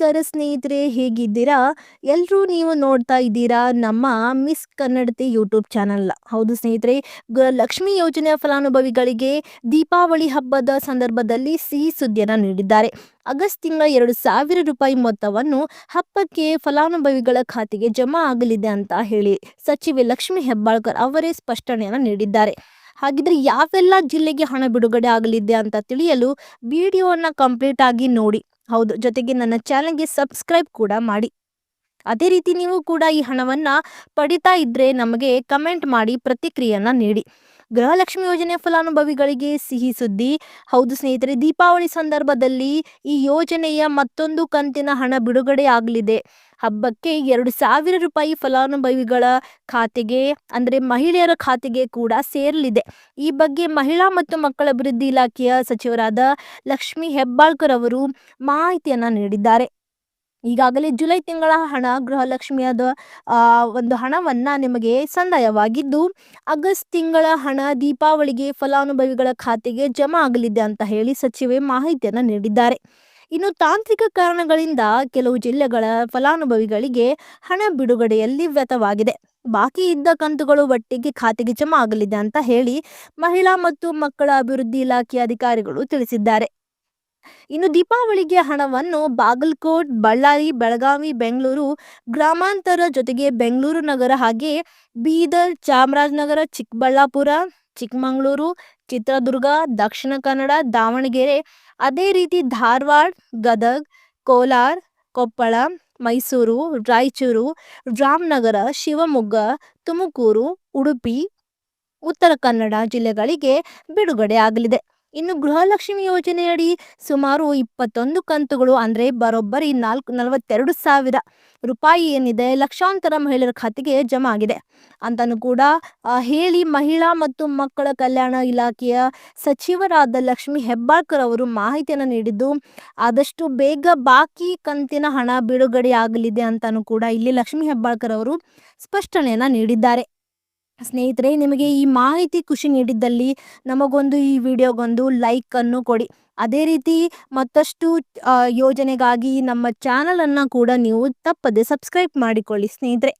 ನಮಸ್ಕಾರ ಸ್ನೇಹಿತರೆ, ಹೇಗಿದ್ದೀರಾ? ಎಲ್ಲರೂ ನೀವು ನೋಡ್ತಾ ಇದ್ದೀರಾ ನಮ್ಮ ಮಿಸ್ ಕನ್ನಡತಿ ಯೂಟ್ಯೂಬ್ ಚಾನಲ್ ಹೌದು ಸ್ನೇಹಿತರೆ ಲಕ್ಷ್ಮಿ ಯೋಜನೆಯ ಫಲಾನುಭವಿಗಳಿಗೆ ದೀಪಾವಳಿ ಹಬ್ಬದ ಸಂದರ್ಭದಲ್ಲಿ ಸಿಹಿ ಸುದ್ದಿಯನ್ನು ನೀಡಿದ್ದಾರೆ. ಆಗಸ್ಟ್ ತಿಂಗಳ ಎರಡು ಸಾವಿರ ರೂಪಾಯಿ ಮೊತ್ತವನ್ನು ಹಬ್ಬಕ್ಕೆ ಫಲಾನುಭವಿಗಳ ಖಾತೆಗೆ ಜಮಾ ಆಗಲಿದೆ ಅಂತ ಹೇಳಿ ಸಚಿವೆ ಲಕ್ಷ್ಮಿ ಹೆಬ್ಬಾಳ್ಕರ್ ಅವರೇ ಸ್ಪಷ್ಟನೆಯನ್ನು ನೀಡಿದ್ದಾರೆ. ಹಾಗಿದ್ರೆ ಯಾವೆಲ್ಲ ಜಿಲ್ಲೆಗೆ ಹಣ ಬಿಡುಗಡೆ ಆಗಲಿದೆ ಅಂತ ತಿಳಿಯಲು ವಿಡಿಯೋವನ್ನು ಕಂಪ್ಲೀಟ್ ಆಗಿ ನೋಡಿ. ಹೌದು, ಜೊತೆಗೆ ನನ್ನ ಚಾನಲ್ಗೆ ಸಬ್ಸ್ಕ್ರೈಬ್ ಕೂಡ ಮಾಡಿ. ಅದೇ ರೀತಿ ನೀವು ಕೂಡ ಈ ಹಣವನ್ನು ಪಡಿತಾ ಇದ್ರೆ ನಮಗೆ ಕಮೆಂಟ್ ಮಾಡಿ, ಪ್ರತಿಕ್ರಿಯೆಯನ್ನು ನೀಡಿ. ಗೃಹಲಕ್ಷ್ಮಿ ಯೋಜನೆಯ ಫಲಾನುಭವಿಗಳಿಗೆ ಸಿಹಿ ಸುದ್ದಿ. ಹೌದು ಸ್ನೇಹಿತರೆ, ದೀಪಾವಳಿ ಸಂದರ್ಭದಲ್ಲಿ ಈ ಯೋಜನೆಯ ಮತ್ತೊಂದು ಕಂತಿನ ಹಣ ಬಿಡುಗಡೆ ಆಗಲಿದೆ. ಹಬ್ಬಕ್ಕೆ ಎರಡು ಸಾವಿರ ರೂಪಾಯಿ ಫಲಾನುಭವಿಗಳ ಖಾತೆಗೆ, ಅಂದರೆ ಮಹಿಳೆಯರ ಖಾತೆಗೆ ಕೂಡ ಸೇರಲಿದೆ. ಈ ಬಗ್ಗೆ ಮಹಿಳಾ ಮತ್ತು ಮಕ್ಕಳ ಅಭಿವೃದ್ಧಿ ಇಲಾಖೆಯ ಸಚಿವರಾದ ಲಕ್ಷ್ಮಿ ಹೆಬ್ಬಾಳ್ಕರ್ ಅವರು ಮಾಹಿತಿಯನ್ನು ನೀಡಿದ್ದಾರೆ. ಈಗಾಗಲೇ ಜುಲೈ ತಿಂಗಳ ಹಣ ಗೃಹಲಕ್ಷ್ಮಿಯದ ಒಂದು ಹಣವನ್ನ ನಿಮಗೆ ಸಂದಾಯವಾಗಿದ್ದು, ಆಗಸ್ಟ್ ತಿಂಗಳ ಹಣ ದೀಪಾವಳಿಗೆ ಫಲಾನುಭವಿಗಳ ಖಾತೆಗೆ ಜಮಾ ಆಗಲಿದೆ ಅಂತ ಹೇಳಿ ಸಚಿವೆ ಮಾಹಿತಿಯನ್ನು ನೀಡಿದ್ದಾರೆ. ಇನ್ನು ತಾಂತ್ರಿಕ ಕಾರಣಗಳಿಂದ ಕೆಲವು ಜಿಲ್ಲೆಗಳ ಫಲಾನುಭವಿಗಳಿಗೆ ಹಣ ಬಿಡುಗಡೆಯಲ್ಲಿ ವ್ಯತವಾಗಿದೆ ಬಾಕಿ ಇದ್ದ ಕಂತುಗಳು ಒಟ್ಟಿಗೆ ಖಾತೆಗೆ ಜಮಾ ಆಗಲಿದೆ ಅಂತ ಹೇಳಿ ಮಹಿಳಾ ಮತ್ತು ಮಕ್ಕಳ ಅಭಿವೃದ್ಧಿ ಇಲಾಖೆ ಅಧಿಕಾರಿಗಳು ತಿಳಿಸಿದ್ದಾರೆ. ಇನ್ನು ದೀಪಾವಳಿಗೆ ಹಣವನ್ನು ಬಾಗಲಕೋಟ್, ಬಳ್ಳಾರಿ, ಬೆಳಗಾವಿ, ಬೆಂಗಳೂರು, ಗ್ರಾಮಾಂತರ ಜೊತೆಗೆ ಬೆಂಗಳೂರು ನಗರ ಹಾಗೆ ಬೀದರ್, ಚಾಮರಾಜನಗರ, ಚಿಕ್ಕಬಳ್ಳಾಪುರ, ಚಿಕ್ಕಮಗಳೂರು, ಚಿತ್ರದುರ್ಗ, ದಕ್ಷಿಣ ಕನ್ನಡ, ದಾವಣಗೆರೆ, ಅದೇ ರೀತಿ ಧಾರವಾಡ, ಗದಗ್, ಕೋಲಾರ, ಕೊಪ್ಪಳ, ಮೈಸೂರು, ರಾಯಚೂರು, ರಾಮನಗರ, ಶಿವಮೊಗ್ಗ, ತುಮಕೂರು, ಉಡುಪಿ, ಉತ್ತರ ಕನ್ನಡ ಜಿಲ್ಲೆಗಳಿಗೆ ಬಿಡುಗಡೆ ಆಗಲಿದೆ. ಇನ್ನು ಗೃಹಲಕ್ಷ್ಮಿ ಯೋಜನೆಯಡಿ ಸುಮಾರು ಇಪ್ಪತ್ತೊಂದು ಕಂತುಗಳು, ಅಂದರೆ ಬರೋಬ್ಬರಿ ನಾಲ್ಕು, ನಲವತ್ತೆರಡು ಸಾವಿರ ರೂಪಾಯಿ ಏನಿದೆ, ಲಕ್ಷಾಂತರ ಮಹಿಳೆಯರ ಖಾತೆಗೆ ಜಮಾ ಆಗಿದೆ. ಅಂತಲೂ ಕೂಡ ಹೇಳಿ ಮಹಿಳಾ ಮತ್ತು ಮಕ್ಕಳ ಕಲ್ಯಾಣ ಇಲಾಖೆಯ ಸಚಿವರಾದ ಲಕ್ಷ್ಮಿ ಹೆಬ್ಬಾಳ್ಕರ್ ಅವರು ಮಾಹಿತಿಯನ್ನು ನೀಡಿದ್ದು, ಆದಷ್ಟು ಬೇಗ ಬಾಕಿ ಕಂತಿನ ಹಣ ಬಿಡುಗಡೆ ಆಗಲಿದೆ ಅಂತಲೂ ಕೂಡ ಇಲ್ಲಿ ಲಕ್ಷ್ಮಿ ಹೆಬ್ಬಾಳ್ಕರ್ ಅವರು ಸ್ಪಷ್ಟನೆಯನ್ನು ನೀಡಿದ್ದಾರೆ. ಸ್ನೇಹಿತರೆ, ನಿಮಗೆ ಈ ಮಾಹಿತಿ ಖುಷಿ ನೀಡಿದ್ದಲ್ಲಿ ನಮಗೊಂದು ಈ ವಿಡಿಯೋಗೊಂದು ಲೈಕ್ ಅನ್ನು ಕೊಡಿ. ಅದೇ ರೀತಿ ಮತ್ತಷ್ಟು ಯೋಜನೆಗಾಗಿ ನಮ್ಮ ಚಾನಲನ್ನು ಕೂಡ ನೀವು ತಪ್ಪದೆ ಸಬ್ಸ್ಕ್ರೈಬ್ ಮಾಡಿಕೊಳ್ಳಿ ಸ್ನೇಹಿತರೆ.